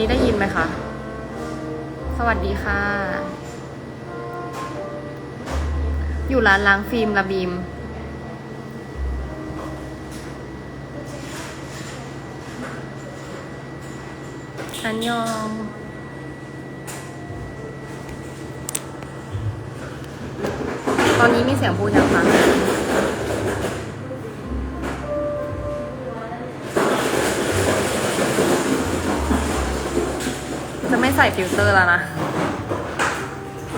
นี้ได้ยินไหมคะ สวัสดีค่ะ อยู่ร้านล้างฟิล์มระบีม อันยองตอนนี้มีเสียงพูดยังคะ ใส่ฟิลเตอร์แล้วนะ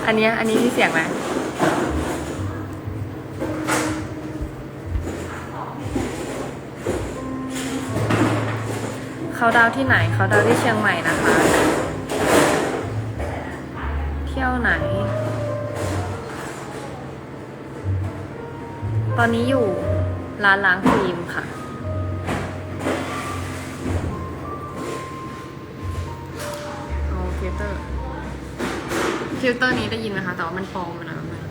อันนี้อันนี้มีเสียงไหมเขาดาวที่ไหนเขาดาวที่เชียงใหม่นะคะ เที่ยวไหน ตอนนี้อยู่ร้านล้างฟิล์ม ฟิลเตอร์นี้ได้ยินไหมคะแต่ว่ามันปลอมไปแล้วนะ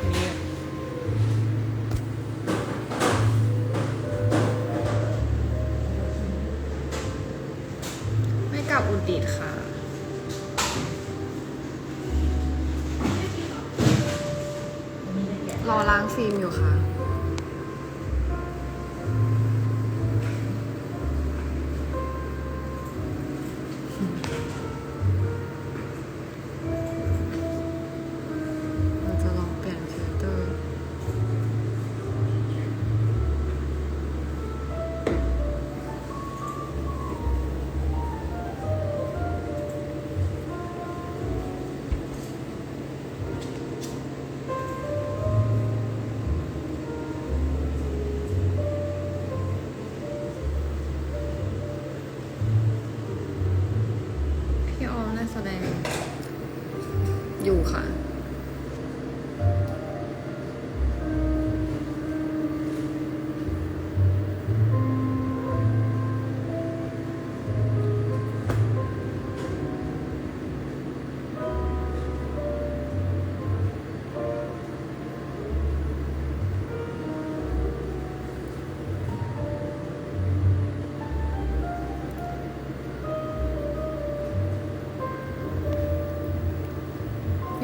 อันนี้ไม่กลับอุดิตค่ะรอล้างฟิล์มอยู่ค่ะ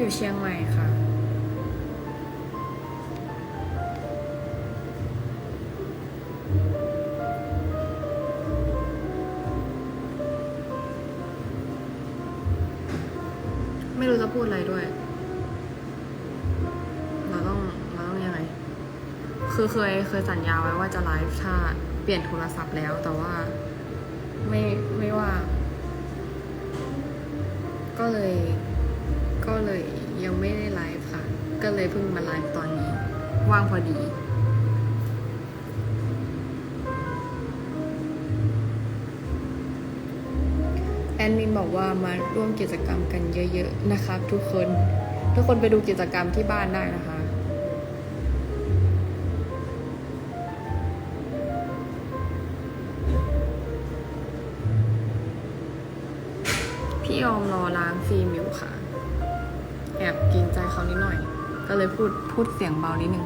อยู่เชียงใหม่ค่ะ ไม่รู้จะพูดอะไรด้วย เราต้องเราต้องยังไง คือเคยเคยสัญญาไว้ว่าจะไลฟ์ถ้าเปลี่ยนโทรศัพท์แล้วแต่ว่าไม่ไม่ว่า ก็เลย ก็เลยยังไม่ได้ไลฟ์ค่ะ ก็เลยเพิ่งมาไลฟ์ตอนนี้ ว่างพอดี แอดมินบอกว่ามาร่วมกิจกรรมกันเยอะๆ นะครับทุกคน ทุกคนไปดูกิจกรรมที่บ้านได้นะคะ ใจเขานิดหน่อย ก็เลยพูดพูดเสียงเบานิดนึง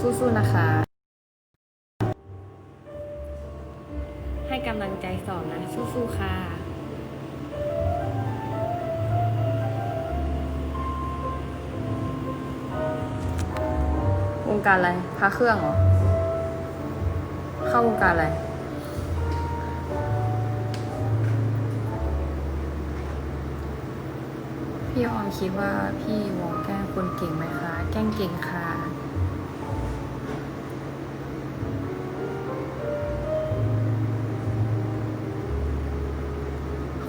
สู้ๆนะคะ ให้กำลังใจสอนนะ สู้ๆค่ะวงการอะไรพระเครื่องเหรอ เข้าวงการอะไรพี่ออมคิดว่าพี่วอแกล้งคนเก่งไหมคะ แกล้งเก่งค่ะ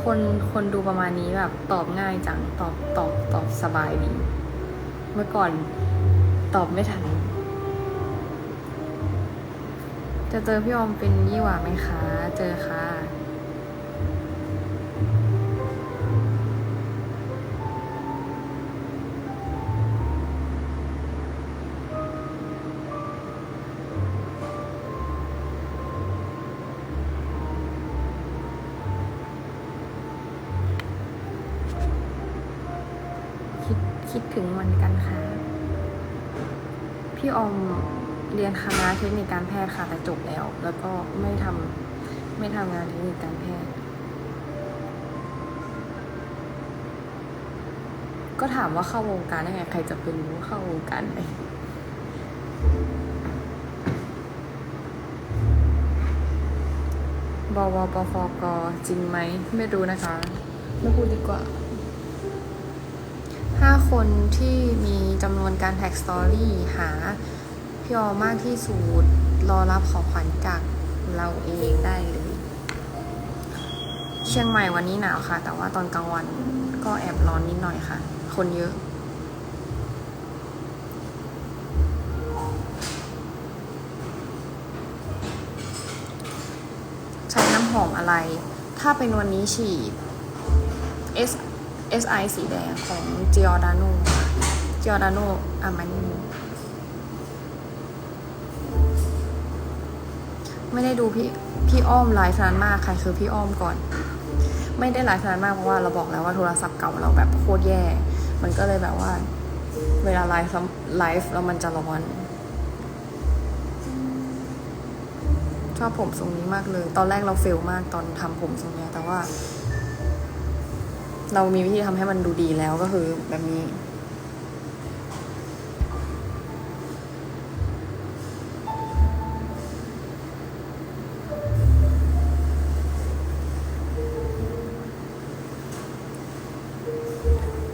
คนคนดูประมาณนี้แบบตอบง่ายจัง ตอบตอบตอบสบายดี เมื่อก่อนตอบไม่ทัน จะเจอพี่อมเป็นยี่หว่าไหมคะ เจอค่ะ คิดคิดถึงเหมือนกันค่ะ พี่อม เรียนคณะเทคนิคการแพทย์ค่ะแต่จบแล้ว แล้วก็ไม่ทำไม่ทำงานเทคนิคการแพทย์ ก็ถามว่าเข้าวงการได้ไงใครจะไปรู้เข้าวงการไหนบวปฟกจริงไหมไม่รู้นะคะ ไม่พูดดีกว่าห้าคนที่มีจำนวนการแท็กสตอรี่หา พี่ออมากที่สุดรอรับของขวัญจากเราเองได้เลย เชียงใหม่วันนี้หนาวค่ะ แต่ว่าตอนกลางวันก็แอบร้อนนิดหน่อยค่ะ คนเยอะใช้น้ำหอมอะไร ถ้าเป็นวันนี้ฉีด S S I สีแดงของ Giordano Giordano Armani ไม่ได้ดูพี่พี่อ้อมไลฟ์นานมากใครคือพี่อ้อมก่อน ไม่ได้ไลฟ์นานมากเพราะว่าเราบอกแล้วว่าโทรศัพท์เก่าเราแบบโคตรแย่ มันก็เลยแบบว่า เวลาไลฟ์ไลฟ์แล้วมันจะร้อนชอบผมทรงนี้มากเลย ตอนแรกเราเฟลมากตอนทำผมทรงเนี้ยแต่ว่า เรามีวิธีทำให้มันดูดีแล้วก็คือแบบนี้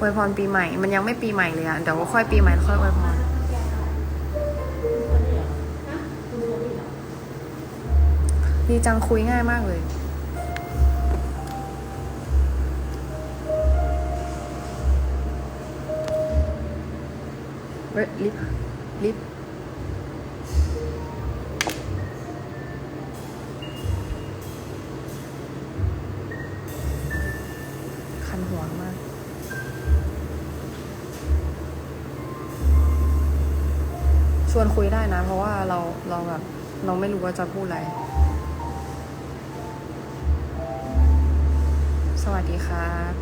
วยพรปีใหม่ มันยังไม่ปีใหม่เลยอะเดี๋ยวค่อยปีใหม่ค่อยอวยพรดีจังคุยง่ายมากเลยเว้ยลิฟ คุยได้นะ เพราะว่าเราเราแบบเราไม่รู้ว่าจะพูดอะไร สวัสดีครับ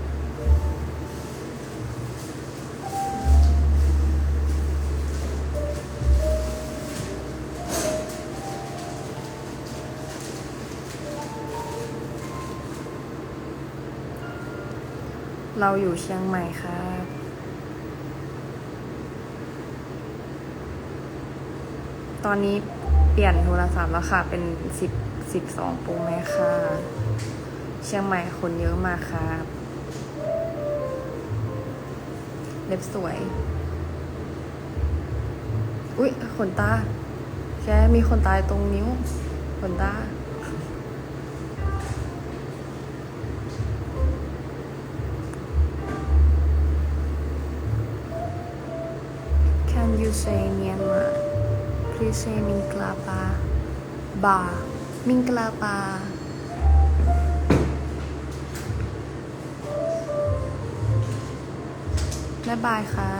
เราอยู่เชียงใหม่ครับ ตอนนี้เปลี่ยนโทรศัพท์แล้วค่ะ เป็นสิบสิบสองโปรแม็กค่ะ เชียงใหม่คนเยอะมากครับเล็บสวย อุ๊ยขนตา แกมีขนตาตรงนิ้ว ขนตา Can you say Myanmar Please say Minglapa Ba Minglapa บ๊ายบายค่ะ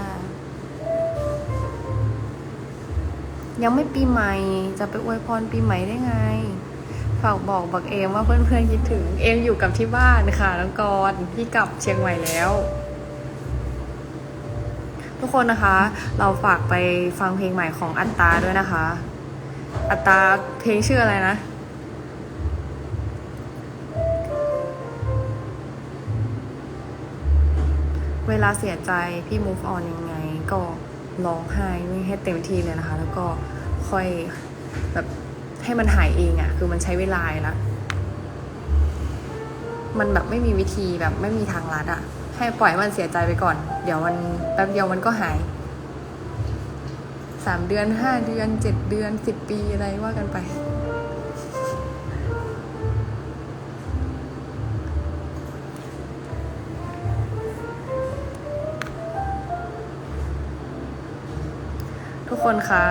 ยังไม่ปีใหม่ จะไปอวยพรปีใหม่ได้ไง ฝากบอกบักเอมว่าเพื่อนๆคิดถึง เอมอยู่กับที่บ้านค่ะน้องกรพี่กลับเชียงใหม่แล้ว ทุกคนนะคะ เราฝากไปฟังเพลงใหม่ของอัตตาด้วยนะคะ อัตตาเพลงชื่ออะไรนะเวลาเสียใจพี่ move on ยังไง ก็ร้องไห้ให้เต็มที่เลยนะคะ แล้วก็ค่อยแบบให้มันหายเองอะ่ะ คือมันใช้เวลาละมันแบบไม่มีวิธีแบบไม่มีทางลัดอะ่ะ ให้ปล่อยมันเสียใจไปก่อน เดี๋ยวมันแป๊บเดียวมันก็หายสามเดือนห้าเดือนเจ็ดเดือนสิบปีอะไรว่ากันไป ทุกคนคะ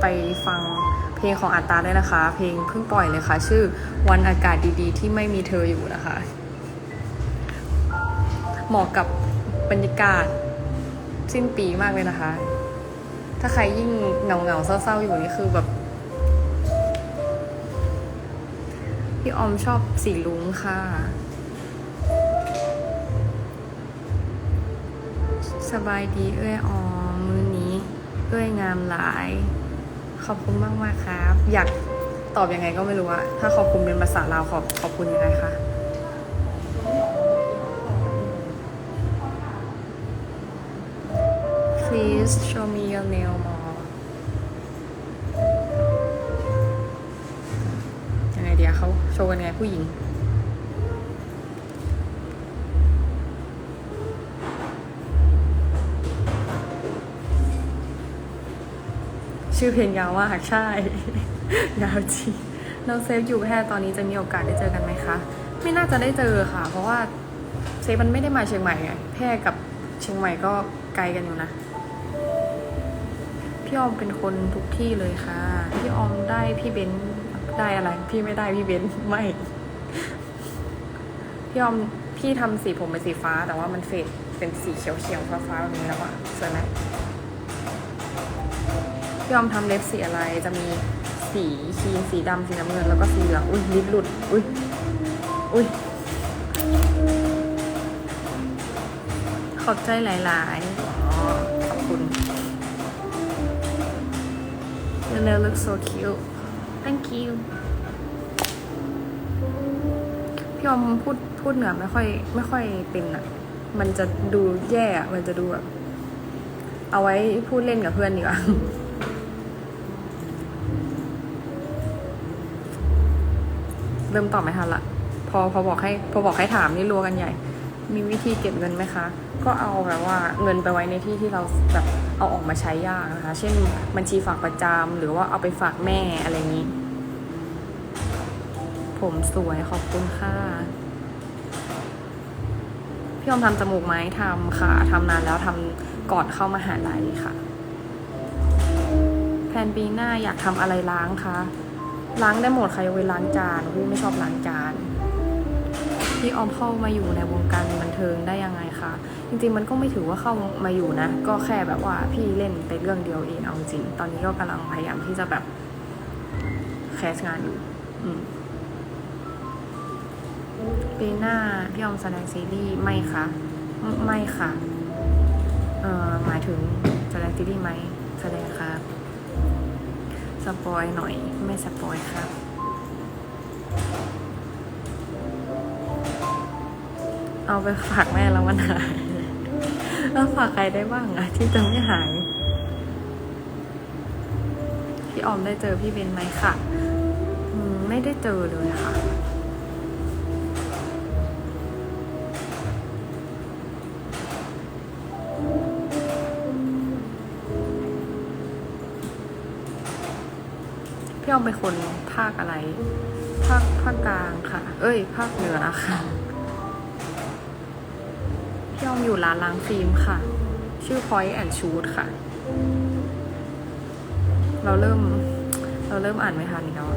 ไปฟังเพลงของอัตตาได้นะคะ เพลงเพิ่งปล่อยเลยค่ะ ชื่อวันอากาศดีๆ ที่ไม่มีเธออยู่นะคะ เหมาะกับบรรยากาศสิ้นปีมากเลยนะคะ ถ้าใครยิ่งเหงาเงาๆเศร้าๆ อยู่นี่คือแบบ พี่ออมชอบสีลุงค่ะ สบายดีเอ้ยออมมือนี้เอ้ยงามหลาย ขอบคุณมากมากๆครับ อยากตอบยังไงก็ไม่รู้อะถ้าขอบคุณเป็นภาษาลาวขอบขอบคุณยังไงคะ Please show me your nail more ยังไงเดียวเขาโชว์กันไงผู้หญิง ชื่อเพลงยาวมากใช่ยาวจริงเราเซฟอยู่แค่ตอนนี้จะมีโอกาสได้เจอกันไหมคะ ไม่น่าจะได้เจอค่ะ เพราะว่าเซฟมันไม่ได้มาเชียงใหม่ไงแพร่กับเชียงใหม่ก็ไกลกันอยู่นะ พี่ออมเป็นคนทุกที่เลยค่ะ พี่ออมได้พี่เบนซ์ได้อะไร พี่ไม่ได้พี่เบนซ์ไม่ พี่ออมพี่ทำสีผมเป็นสีฟ้า แต่ว่ามันเฟดเป็นสีเขียวเขียวฟ้าฟ้าๆแบบนี้แล้วอะสวยไหมพี่ออมทำเล็บสีอะไรจะมีสีครีมสีดำสีน้ำเงินแล้วก็สีเหลืองอุ้ยลิปหลุดอุ้ยอุ้ยขอบใจหลาย ๆ Your nail looks so cute thank you พี่ออมพูดพูดเหนือไม่ค่อย ไม่ค่อยเป็นอะมันจะดูแย่อะมันจะดูแบบเอาไว้พูดเล่นกับเพื่อนดีกว่าเริ่มตอบไม่ทันละ พอพอบอกให้ พอบอกให้ถามนี่รัวกันใหญ่ มีวิธีเก็บเงินไหมคะ ก็เอาแบบว่าเงินไปไว้ในที่ที่เราแบบเอาออกมาใช้ยากนะคะ เช่นบัญชีฝากประจำหรือว่าเอาไปฝากแม่อะไรอย่างนี้ ผมสวยขอบคุณค่ะ พี่ออมทำจมูกไหมทำค่ะทำนานแล้วทำก่อนเข้ามาหาลัยค่ะ แผนปีหน้าอยากทำอะไรล้างคะล้างได้หมดค่ะยกเว้นล้างจานพี่ไม่ชอบล้างจาน พี่ออมเข้ามาอยู่ในวงการบันเทิงได้ยังไงคะจริงๆมันก็ไม่ถือว่าเข้ามาอยู่นะ ก็แค่แบบว่าพี่เล่นไปเรื่องเดียวเองเอาจริง ตอนนี้ก็กำลังพยายามที่จะแบบแคสงานอยู่อืมปีหน้าพี่ออมแสดงซีรีส์ไหมคะไม่ไม่ค่ะเอ่อหมายถึงแสดงซีรีส์ไหมแสดงครับสปอยหน่อยไม่สปอยครับ เอาไปฝากแม่แล้วมันหายแล้วฝากใครได้บ้างอะที่จะไม่หาย พี่ออมได้เจอพี่เบนไหมค่ะไม่ได้เจอเลยค่ะพี่ออมเป็นคนภาคอะไร ภาคภาคกลางค่ะ เอ้ย ภาคเหนือค่ะ ออมอยู่ร้านล้างฟิล์มค่ะ ชื่อ Point and Shoot ค่ะ เราเริ่ม เราเริ่มอ่านไม่ทันอีกแล้ว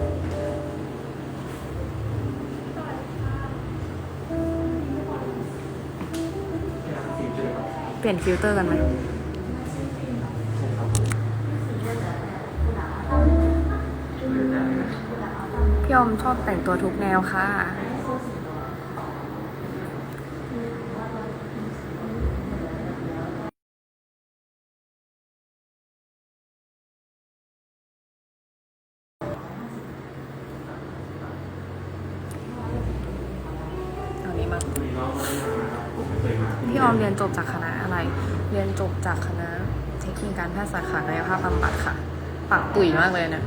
เปลี่ยนฟิลเตอร์กันไหมพี่อมชอบแต่งตัวทุกแนวค่ะ เอานี้มาพี่ออมเรียนจบจากคณะอะไร เรียนจบจากคณะเทคนิคการแพทย์สาขากายภาพบำบัดค่ะ ปากปุ๋ยมากเลยเนี่ย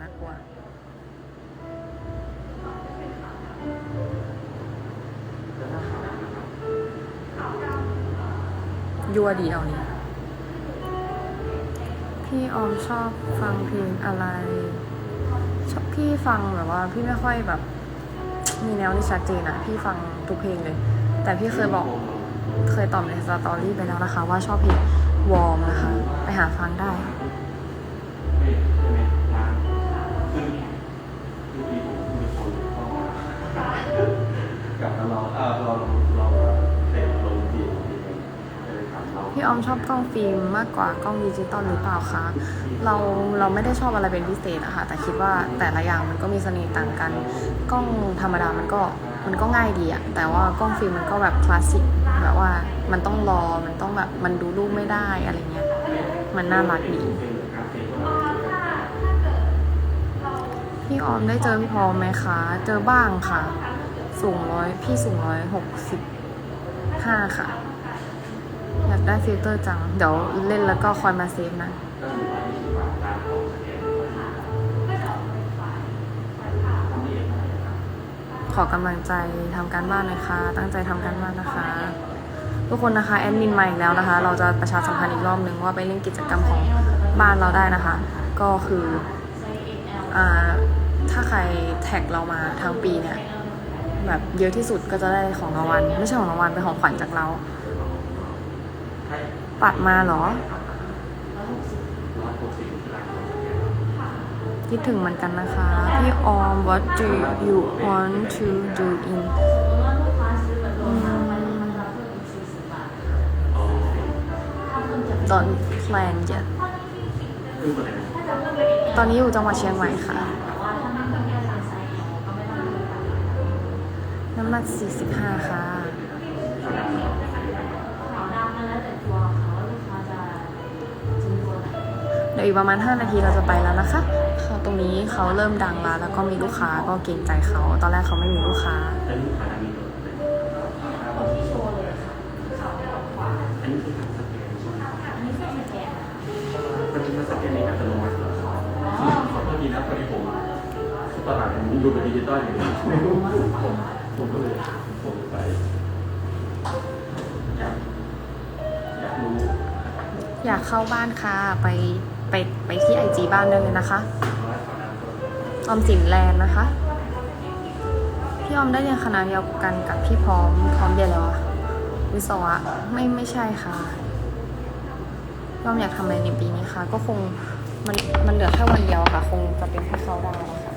น่ากลัวยัวดีเอา ออมชอบฟังเพลงอะไร ชอบพี่ฟังแบบว่า พี่ไม่ค่อยแบบ มีแนวที่ชัดเจนอะพี่ฟังทุกเพลงเลย แต่พี่เคยบอกเคยตอบในสตอรี่ไปแล้วนะคะ ว่าชอบเพลงวอร์มนะคะ ไปหาฟังได้กับมาลองเออลอง ออมชอบกล้องฟิล์มมากกว่ากล้องดิจิตอลหรือเปล่าคะเราเราไม่ได้ชอบอะไรเป็นพิเศษอะค่ะแต่คิดว่าแต่ละอย่างมันก็มีเสน่ห์ต่างกัน กล้องธรรมดามันก็มันก็ง่ายดีอะแต่ว่ากล้องฟิล์มมันก็แบบคลาสสิกแบบว่ามันต้องรอมันต้องแบบมันดูรูปไม่ได้อะไรเงี้ยมันน่ารักดีพี่ออมได้เจอพี่พรอมไหมคะ เจอบ้างค่ะ สูงร้อยพี่สูงร้อยหกสิบห้าค่ะ อยากได้ฟิลเตอร์จัง เดี๋ยวเล่นแล้วก็คอยมาเซฟนะ ขอกำลังใจทำการบ้านหน่อยค่ะ ตั้งใจทำการบ้านนะคะ ทุกคนนะคะแอดมินมาอีกแล้วนะคะ เราจะประชาสัมพันธ์อีกรอบนึงว่าไปเล่นกิจกรรมของบ้านเราได้นะคะ ก็คืออถ้าใครแท็กเรามาทางปีเนี่ยแบบเยอะที่สุดก็จะได้ของรางวัลไม่ใช่ของรางวัลเป็นของขวัญจากเรา ปัดมาเหรอ คิดถึงเหมือนกันนะคะ พี่ออม what do you want to do in ตอืม don't plan yet ตอนนี้อยู่จังหวัดเชียงใหม่ค่ะ น้ำหนัก45 ค่ะ เดี๋ยวอีกประมาณ 5 นาทีเราจะไปแล้วนะคะตรงนี้เขาเริ่มดังแล้วแล้วก็มีลูกค้าก็เกรงใจเขา ตอนแรกเขาไม่มีลูกค้าอันนี้ขาดมีตัวอันนี้คือทำสแกนใช่ไหมมันมันสแกนในอัตโนมัติเหรอขอโทษทีนะพอดีผมตลาดผมดูเป็นดิจิตอลอย่างนี้ผมก็เลยส่งไปอยากอยากรู้ อยากเข้าบ้านค่ะไป ไปไปที่ไอจีบ้านได้เลยนะคะออมสินแลนด์นะคะ พี่ออมได้เรียนคณะเดียวกันกับพี่พร้อมพร้อมเรียนแล้วอะวิศวะไม่ไม่ใช่ค่ะพี่ออมอยากทำอะไรในปีนี้คะก็คงมันมันเหลือแค่วันเดียวค่ะ คงจะเป็นแค่เขาดาวน์อะค่ะ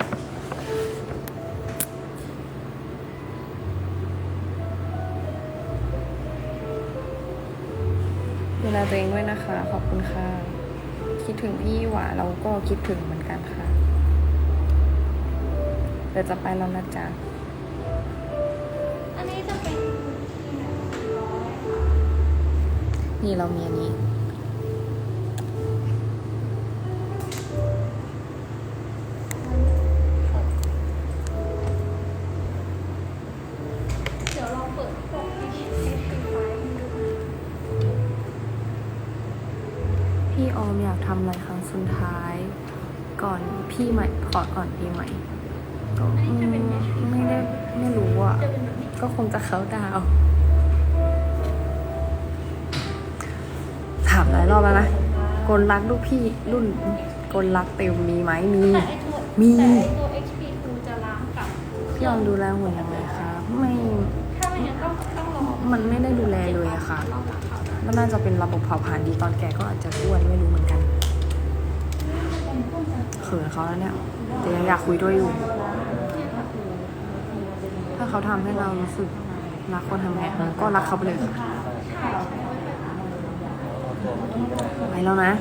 ดูแลตัวเองด้วยนะคะ ขอบคุณค่ะ คิดถึงพี่หวาเราก็คิดถึงเหมือนกันค่ะเดี๋ยวจะไปแล้วนะจ๊ะอันนี้จะเป็นนี่เรามีอันนี้ำอะไรครั้งสุดท้าย ก่อนพี่ใหม่ขอก่อนปีใหม่ก็อืมไม่ได้ไม่รู้อะจะเป็นแบบนี้ก็คงจะเขาน์ดาวน์ถามหลายรอบแล้วนะกลรักลูกพี่รุ่นกลรักเต็มมีไหมมีแต่ไอตัวมีแต่ไอตัว HP คือจะล้างกับพี่ออมดูแลหุ่นยังไงคะไม่ถ้าไม่งั้นต้องต้องรอมันไม่ได้ดูแลเลยอะค่ะรอบหลังเขาได้มันน่าจะเป็นระบบเผาผลาญดีตอนแก่ก็อาจจะอ้วนไม่รู้เหมือนกันเขินเขาแล้วเนี่ย แต่ยังอยากคุยด้วยอยู่ ถ้าเขาทำให้เรารู้สึกรักคนทำงานก็รักเขาไปเลยค่ะไปแล้วนะ